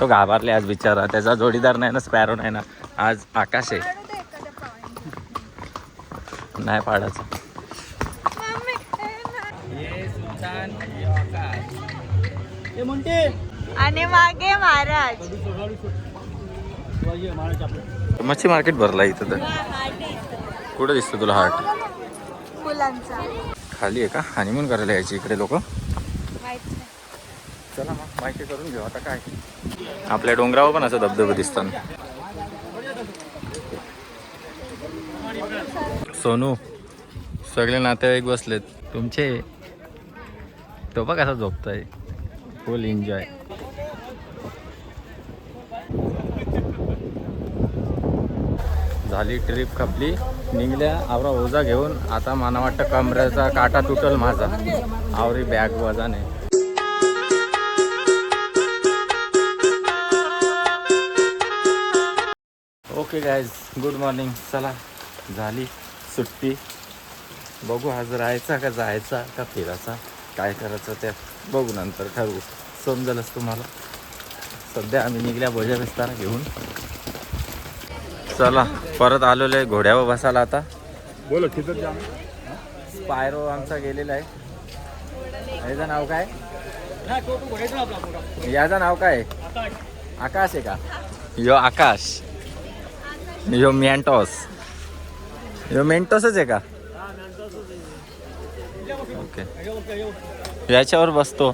तो घाबरले आज बिचारा. त्याचा जोडीदार नाही ना स्पॅरो नाही ना. आज आकाश आहे. नाही पाडायचं. आणि मागे महाराज. मच्छी मार्केट भरला इथं तर. कुठं दिसतं तुला हार्ट फुलांचा खाली आहे का? हनीमून करायला यायची इकडे लोक. चला मग माहिती करून घेऊ. आता काय? आपल्या डोंगरावर पण असं धबधबे दिसतात. सोनू सगळे नातेवाईक बसलेत. तुमचे? तो बघ कसा झोपताय. फुल एन्जॉय झाली ट्रिप खपली. निघल्या आवरा ओझा घेऊन. आता मला वाटतं कमऱ्याचा काटा तुटल माझा. आवरी बॅग वजा नाही ओके गायज गुड मॉर्निंग चला. झाली सुट्टी. बघू आज राहायचा का जायचा का फिरायचा? काय करायचं ते बघू नंतर. ठरवू. समजेलच तुम्हाला. सध्या आम्ही निघल्या भोजा विस्तार घेऊन. चला. परत आलेलो आहे घोड्यावर बसायला आता. बोलो स्पायरो आमचा गेलेला आहे. याचं नाव काय? याचं नाव काय? आकाश आहे का? यो आकाश. यो मेंटॉस. यो मेंटॉसच आहे का? ओके. याच्यावर बसतो.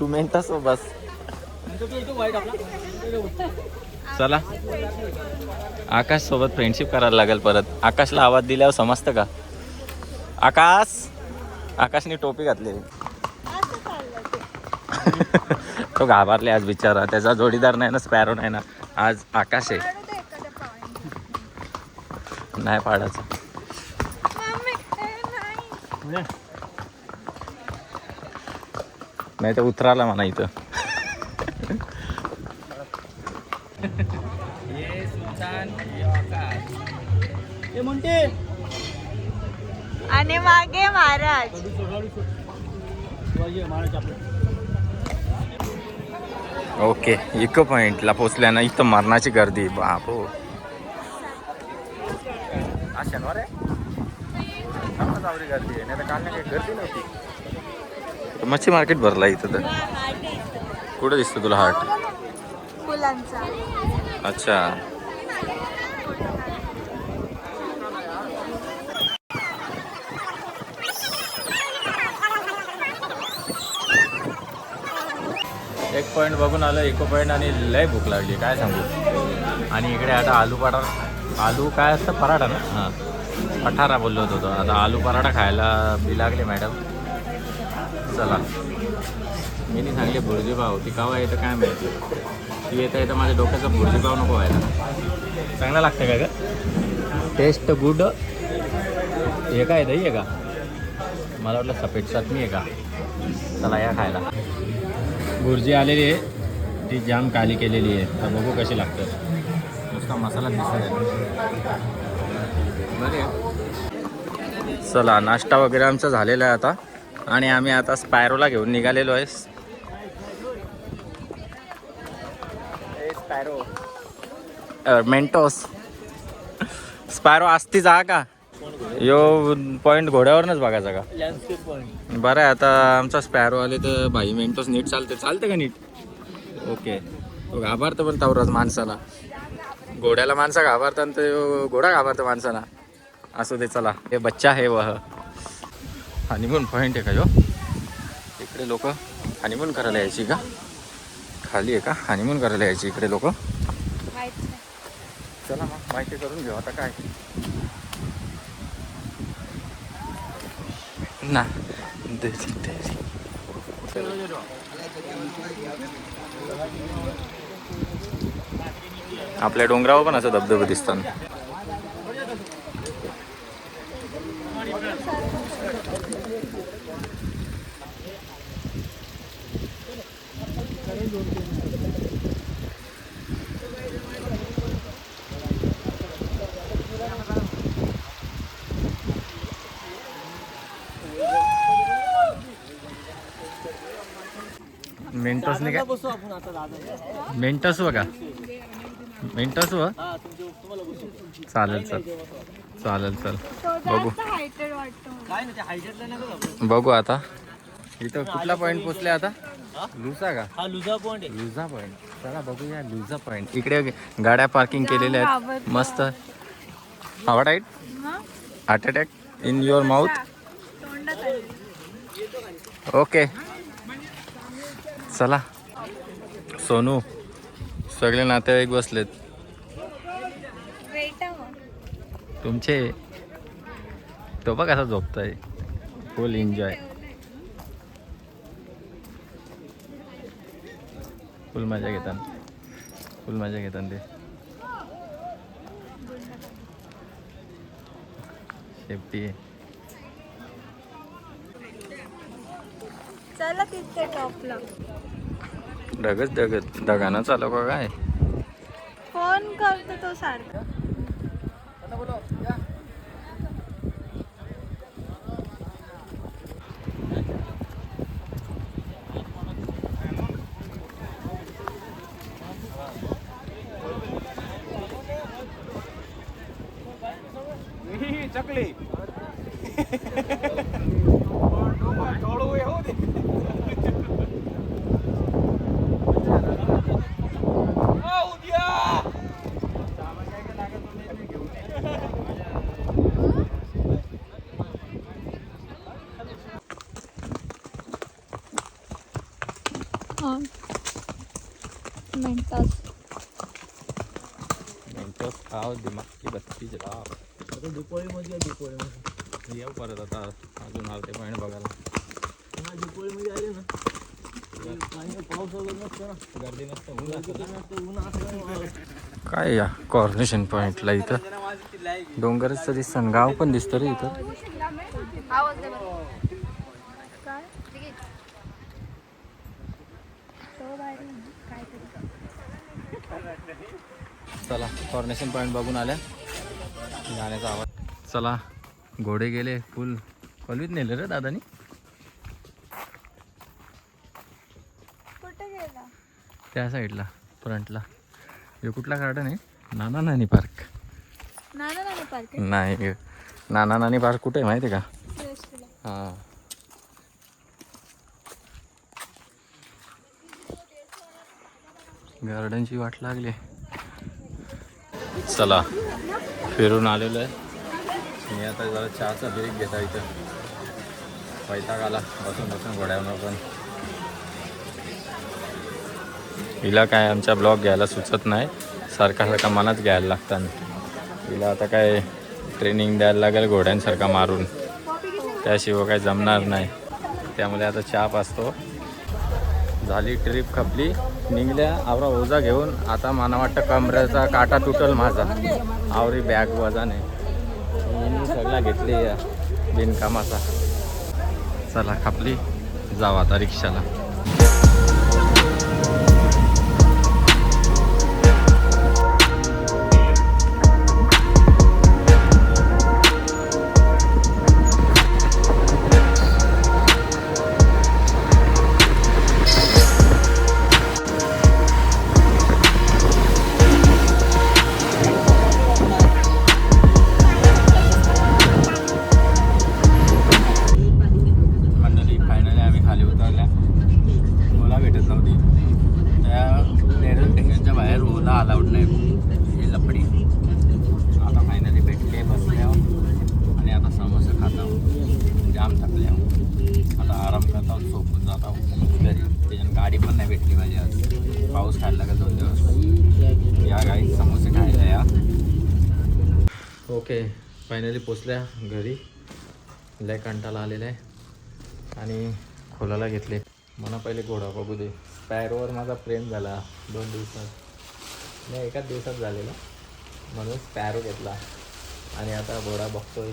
तू मेंटॉस हो, बस. चला. आकाश सोबत फ्रेंडशिप करायला लागेल परत. आकाशला आवाज दिल्यावर समजतं का? आकाश! आकाशने टोपी घातली. तो घाबरले आज बिचारा. त्याचा जोडीदार नाही ना स्पॅरो नाही ना. आज आकाश आहे काढू दे एखादा point. नाही पाडायचं. नाही. नाही तर उतराला म्हणा इथं. आणि मागे महाराज. ओके इको पॉइंटला पोचल्या ना इथं मरणाची गर्दी बापो. शनिवार आहे? आम्हाला आवडी गर्दी आहे. नाही तर काल नाही काही गर्दी नव्हती. मच्छी मार्केट भरला इथं तर. कुठं दिसतं तुला हार्ट फुलांचा अच्छा. एक पॉईंट बघून आलं इको पॉईंट आणि लय भूक लागली. काय सांगू? आणि इकडे आता आलू पराठा आलू काय असतं? पराठा ना? हां. पठारा बोललो होतो तो. आता आलू पराठा खायला बी लागले मॅडम. चला. मी नाही सांगले भुर्जी पाव ती कावा येतं काय माहिती. ती येतं येतं माझ्या डोक्याचं भुर्जी पाव नको व्हायला. चांगला लागतं का ग? टेस्ट गुड हे काय दही आहे का? मला वाटलं सफेद चटणी आहे का? चला या खायला. भुर्जी आलेली आहे. ती जाम काली केलेली आहे. तर बघू कशी लागतं. का मसाला दिसत बरे चला नाश्ता वगैरे आमचा झालेला आहे आता. आणि आम्ही आता स्पायरोला घेऊन निघालेलो आहे. स्पॅरो मेंटोस स्पॅरो असती जा का? यो पॉईंट घोड्यावरनच बघायचा का? बरं आहे आता आमचा स्पॅरो आले तर भाई मेंटोस नीट चालते. चालते का नीट? ओके. तो घाबरतं पण तावराज माणसाला. घोड्याला माणसा घाबरतात तर ते घोडा घाबरतो माणसाला. असू दे चला. हे बच्चा आहे वह. हनीमून पॉईंट आहे का जो इकडे लोक हनीमून करायला यायची का? खाली आहे का? हनीमून करायला यायची इकडे लोक? चला मग माहिती करून घेऊ. आता काय? ना. दे देरी आपल्या डोंगरावर पण असं धबधबे दिसतात. मेंटस नाही का मेंटस बघा. हा तुम्हाला बसू चालेल चल चालेल. चल तो बघू. बघू आता. इथं कुठला पॉईंट पोचले आता? लुसा का? हा लुजा पॉइंट आहे. लुझा पॉईंट चला बघूया लुझा पॉईंट इकडे गाड्या पार्किंग केलेल्या आहेत. मस्त. हवा tight? Heart attack in your mouth. Okay चला. सोनू. सगळे नातेवाईक बसलेत. तुमचे? तो बघ कसा झोपतोय. फुल एन्जॉय फुल मजा घेतात फुल मजा घेतात ते. सेफ्टी चला तिथे टॉपला. ढगच ढगत. ढगानं चालू का काय? फोन करतो तो सारखा. चकली मिनटास मेंटोस खाव दिमागची बत्ती जरा. आता दिपोळीमध्ये दिपोळीमध्ये येऊ परत आता अजून आलते पॉईंट बघायला. हा दिपोळीमध्ये आले ना. पाणी पाऊस वगैरे नसतो ना. गर्दी नसतं गर्दी नसतं, ऊन असतं काय या कॉर्नेशन पॉईंटला इथं? डोंगरच दिसतं गाव पण दिसतं रे इथं. चला कॉर्नेशन पॉईंट बघून आल्या. गाण्याचा आवाज. चला घोडे गेले फुल. कॉलवीत नेले रे दादानी? त्या साईडला फ्रंटला. हे कुठला गार्डन आहे? नाना नानी पार्क. नाना नाना पार्क नाही नाना नानी पार्क कुठे आहे माहिती का? हां. गार्डनची वाट लागली चला फिरून आलेलो आहे. मी आता जरा चहाचा ब्रेक घेता इथं. पैता आला बसून बसून घोड्यावर पण. हिला काय आमच्या ब्लॉग घ्यायला सुचत नाही. सारखा सारखा मनात घ्यायला लागतात हिला आता काय ट्रेनिंग द्यायला लागेल घोड्यांसारखा मारून. त्याशिवाय काही जमणार नाही. त्यामुळे आता चहा पाचतो. झाली ट्रिप खपली. निघल्या आवरा ओझा घेऊन आता मला वाटतं कमरेचा काटा तुटल माझा. आवरी बॅग वजाने. मी सगळा घेतली या बिनकामाचा. चला खपली जाऊ आता रिक्षाला. पाहिजे आज पाऊस खायला का दोन दिवस? या गाई समोसे खायला या. ओके फायनली पोचल्या घरी. लय कंटाला आलेला आहे. आणि खोलाला घेतले. मला पहिले घोडा बघू दे. स्पॅरोवर माझा प्रेम झाला दोन दिवसात. नाही एकाच दिवसात झालेला. म्हणून स्पॅरो घेतला. आणि आता घोडा बघतोय.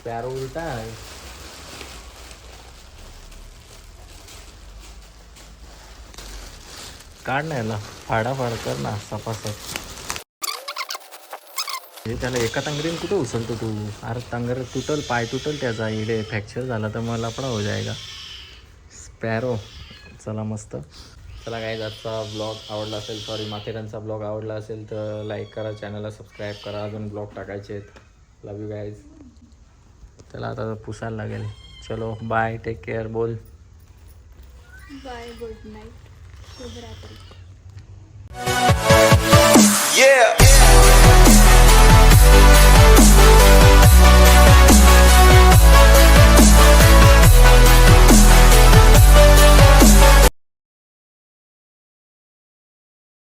स्पॅरो उलटा आहे. काढ नाही ना फाडाफाड कर ना सपासप. हे त्याला एका तंगरीन कुठे उचलतो तू? अरे तंगर तुटल पाय तुटल त्याचा. इडे फ्रॅक्चर झाला तर मला पण हो जायगा. स्पॅरो. चला मस्त. चला काय आजचा ब्लॉग आवडला असेल सॉरी माथेरानचा ब्लॉग आवडला असेल तर लाईक करा चॅनलला सबस्क्राईब करा. अजून ब्लॉग टाकायचे आहेत. लव यू गाईज चला आता पुसायला लागेल. चलो बाय टेक केअर बोल. Bye good night Yeah.